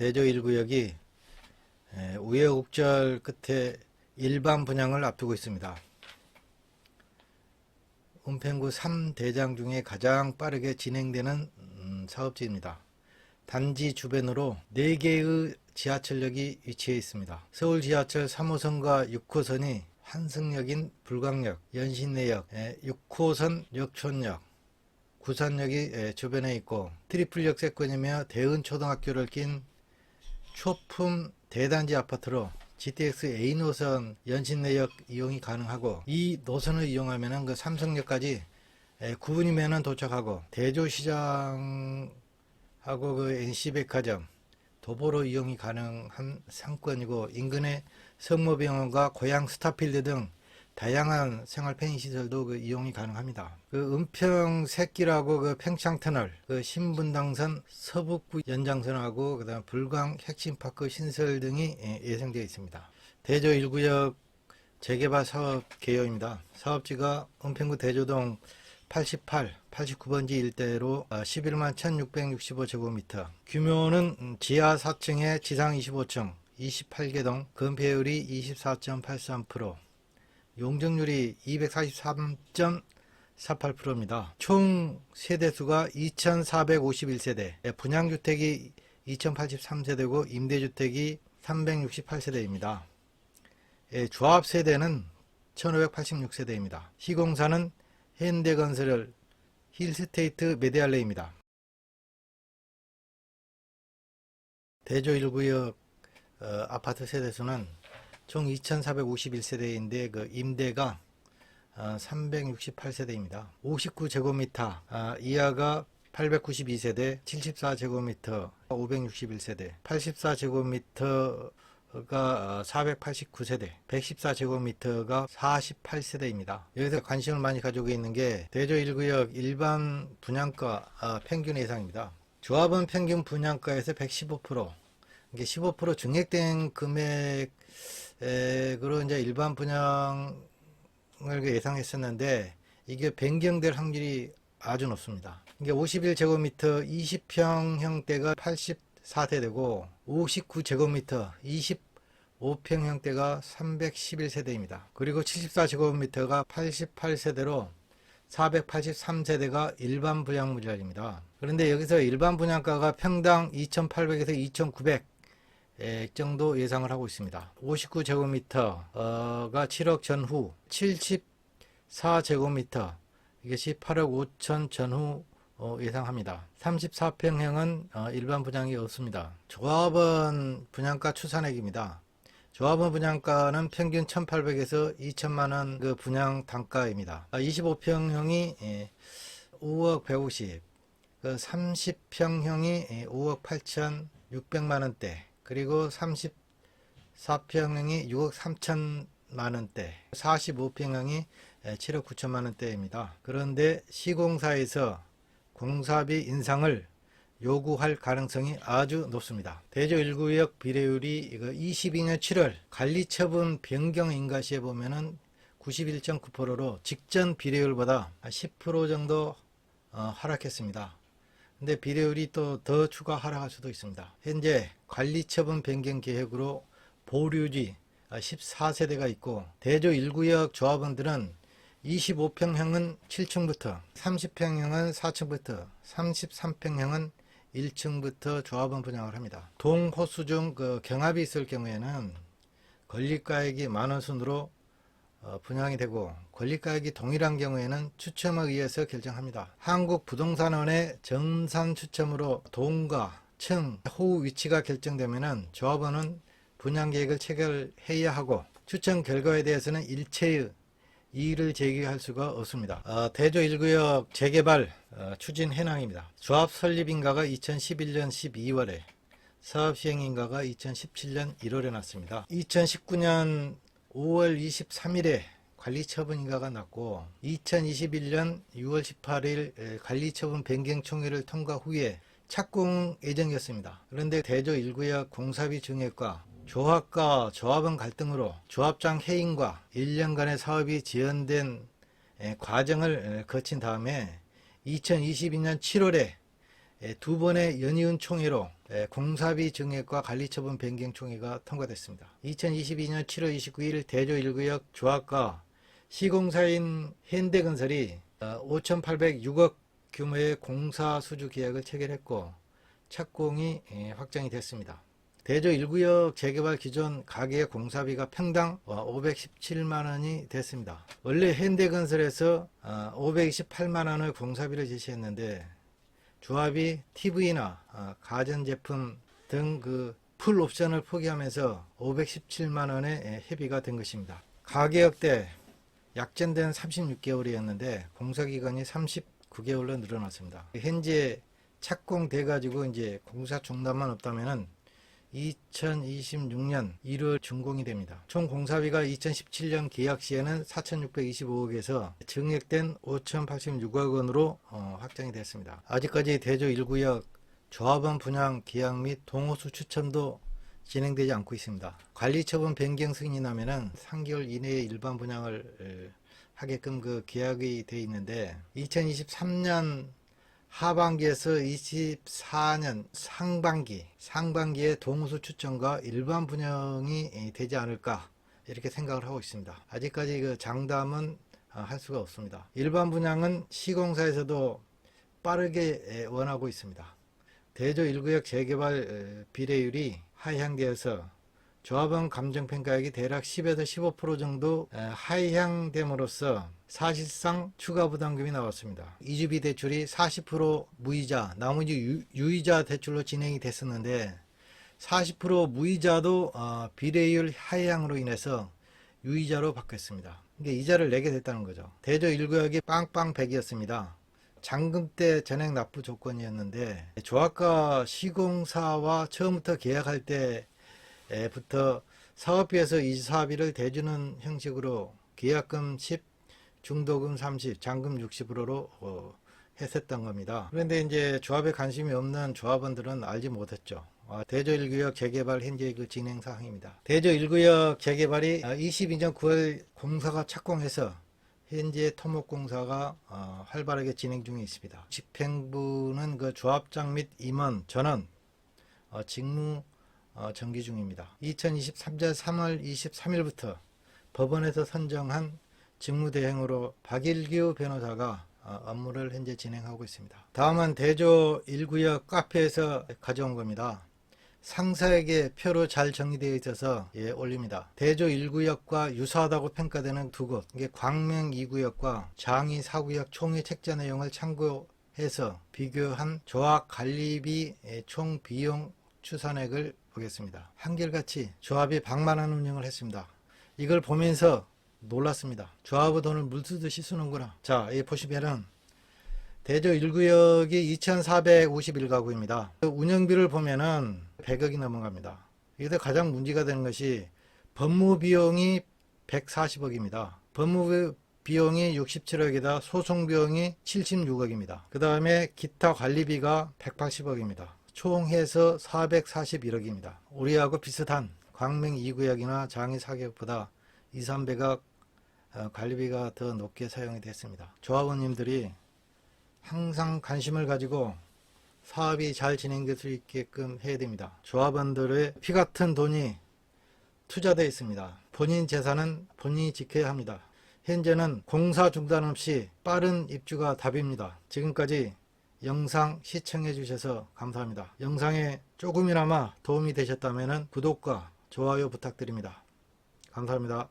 대조 1구역이 우여곡절 끝에 일반 분양을 앞두고 있습니다. 은평구 3대장 중에 가장 빠르게 진행되는 음, 사업지입니다. 단지 주변으로 4개의 지하철역이 위치해 있습니다. 서울 지하철 3호선과 6호선이 환승역인 불광역, 연신내역, 6호선 역촌역, 구산역이 에, 주변에 있고 트리플역 세권이며 대은초등학교를 낀 초품 대단지 아파트로 GTX A 노선 연신 내역 이용이 가능하고 이 노선을 이용하면은 그 삼성역까지 에, 9분이면은 도착하고 대조시장하고 그 NC백화점 도보로 이용이 가능한 상권이고 인근에 성모병원과 고양 스타필드 등 다양한 생활 편의 시설도 그 이용이 가능합니다. 그 은평 새길하고 그 평창터널, 그 신분당선 서북구 연장선하고 그다음 불광 핵심파크 신설 등이 예, 예정되어 있습니다. 대조 1구역 재개발 사업 개요입니다. 사업지가 은평구 대조동 88, 89번지 일대로 11만 1665제곱미터. 규모는 음, 지하 4층에 지상 25층, 28개동, 건폐율이 24.83%, 용적률이 243.48%입니다. 총 세대수가 2,451세대, 예, 분양주택이 2,083세대고 임대주택이 368세대입니다. 예, 조합 세대는 1,586세대입니다. 시공사는 현대건설 힐스테이트 메디알레입니다. 대조 1구역 어, 아파트 세대수는 총 2,451세대인데 그 임대가 어, 368세대입니다. 59제곱미터 아, 이하가 892세대, 74제곱미터 561세대, 84제곱미터가 489세대, 114제곱미터가 48세대입니다. 여기서 관심을 많이 가지고 있는 게 대조 1구역 일반 분양가 아, 평균 예상입니다. 조합은 평균 분양가에서 115%, 이게 15% 증액된 금액 으로 이제 일반 분양을 예상했었는데 이게 변경될 확률이 아주 높습니다. 이게 51제곱미터 20평형대가 84세대고 59제곱미터 25평형대가 311세대입니다. 그리고 74제곱미터가 88세대로 483세대가 일반 분양 물량입니다. 그런데 여기서 일반 분양가가 평당 2,800에서 2,900 정도 예상을 하고 있습니다. 59제곱미터가 7억 전후, 74제곱미터 이것이 8억 5천 전후 어, 예상합니다. 34평형은 어, 일반 분양이 없습니다. 조합원 분양가 추산액입니다. 조합원 분양가는 평균 1,800에서 2천만원 그 분양 단가입니다. 25평형이 5억 150, 그 30평형이 5억 8,600만원대, 그리고 34평형이 6억 3천만 원대, 45평형이 7억 9천만 원대입니다. 그런데 시공사에서 공사비 인상을 요구할 가능성이 아주 높습니다. 대조 1구역 비례율이 22년 7월 관리처분 변경 인가시에 보면은 91.9%로 직전 비례율보다 10% 정도 어, 하락했습니다. 근데 비례율이 또 더 추가 하락할 수도 있습니다. 현재 관리처분 변경 계획으로 보류지 14세대가 있고 대조 1구역 조합원들은 25평형은 7층부터 30평형은 4층부터 33평형은 1층부터 조합원 분양을 합니다. 동호수 중 그 경합이 있을 경우에는 권리가액이 만원 순으로 어, 분양이 되고 권리가액이 동일한 경우에는 추첨에 의해서 결정합니다. 한국부동산원의 정산 추첨으로 동과 층, 호우 위치가 결정되면은 조합원은 분양 계획을 체결해야 하고 추천 결과에 대해서는 일체의 이의를 제기할 수가 없습니다. 어, 대조 1구역 재개발 어, 추진 현황입니다. 조합 설립 인가가 2011년 12월에 사업 시행 인가가 2017년 1월에 났습니다. 2019년 5월 23일에 관리처분 인가가 났고 2021년 6월 18일 관리처분 변경 총회를 통과 후에 착공 예정이었습니다. 그런데 대조 1구역 공사비 증액과 조합과 조합원 갈등으로 조합장 해임과 1년간의 사업이 지연된 에, 과정을 에, 거친 다음에 2022년 7월에 에, 두 번의 연이은 총회로 에, 공사비 증액과 관리처분 변경 총회가 통과됐습니다. 2022년 7월 29일 대조 1구역 조합과 시공사인 현대건설이 5,806억 규모의 공사 수주 계약을 체결했고 착공이 에, 확정이 됐습니다. 대조 1구역 재개발 기존 가계 공사비가 평당 517만 원이 됐습니다. 원래 현대건설에서 528만 원의 공사비를 제시했는데 조합이 TV나 어, 가전제품 등 그 풀 옵션을 포기하면서 517만 원의 협의가 된 것입니다. 가계역 때 약정된 36개월이었는데 공사기간이 39개월로 늘어났습니다. 현재 착공돼 가지고 이제 공사 중단만 없다면은 2026년 1월 준공이 됩니다. 총 공사비가 2017년 계약 시에는 4,625억에서 증액된 5,086억 원으로 어, 확정이 됐습니다. 아직까지 대조 1구역 조합원 분양 계약 및 동호수 추첨도 진행되지 않고 있습니다. 관리처분 변경 승인이 나면은 3개월 이내에 일반 분양을 에, 하게끔 그 계약이 돼 있는데 2023년 하반기에서 24년 상반기, 상반기에 동호수 추천과 일반 분양이 되지 않을까 이렇게 생각을 하고 있습니다. 아직까지 그 장담은 아, 할 수가 없습니다. 일반 분양은 시공사에서도 빠르게 원하고 있습니다. 대조 1구역 재개발 비례율이 하향되어서 조합원 감정평가액이 대략 10에서 15% 정도 하향됨으로써 사실상 추가 부담금이 나왔습니다. 이주비 대출이 40% 무이자, 나머지 유, 이자 대출로 진행이 됐었는데 40% 무이자도 어, 비례율 하향으로 인해서 유이자로 바뀌었습니다. 이게 이자를 내게 됐다는 거죠. 대조 1구역이 빵빵 100이었습니다. 잔금 때 전액 납부 조건이었는데 조합과 시공사와 처음부터 계약할 때 부터 사업비에서 이 사업비를 대주는 형식으로 계약금 10, 중도금 30, 잔금 60%로 어, 했었던 겁니다. 그런데 이제 조합에 관심이 없는 조합원들은 알지 못했죠. 아, 대조 1구역 재개발 현재 그 진행 사항입니다. 대조 1구역 재개발이 22년 9월 공사가 착공해서 현재 토목공사가 어, 활발하게 진행 중에 있습니다. 집행부는 그 조합장 및 임원 전원 어, 직무 어, 정기 중입니다. 2023년 3월 23일부터 법원에서 선정한 직무대행으로 박일규 변호사가 어, 업무를 현재 진행하고 있습니다. 다음은 대조 1구역 카페에서 가져온 겁니다. 상사에게 표로 잘 정리되어 있어서 예, 올립니다. 대조 1구역과 유사하다고 평가되는 두 곳, 이게 광명 2구역과 장이 4구역 총회 책자 내용을 참고해서 비교한 조합 관리비 예, 총 비용 추산액을 보겠습니다. 한결같이 조합이 100만 원 운영을 했습니다. 이걸 보면서 놀랐습니다. 조합의 돈을 물쓰듯이 쓰는구나. 자, 이 보시면은 대조 1구역이 2,451가구입니다. 운영비를 보면은 100억이 넘어갑니다. 여기서 가장 문제가 되는 것이 법무 비용이 140억입니다. 법무 비용이 67억이다. 소송 비용이 76억입니다. 그 다음에 기타 관리비가 180억입니다. 총 해서 441억입니다. 우리하고 비슷한 광명 2구역이나 장이 4구역보다 2, 300억 관리비가 더 높게 사용이 됐습니다. 조합원님들이 항상 관심을 가지고 사업이 잘 진행될 수 있게끔 해야 됩니다. 조합원들의 피 같은 돈이 투자되어 있습니다. 본인 재산은 본인이 지켜야 합니다. 현재는 공사 중단 없이 빠른 입주가 답입니다. 지금까지 영상 시청해 주셔서 감사합니다. 영상에 조금이나마 도움이 되셨다면 구독과 좋아요 부탁드립니다. 감사합니다.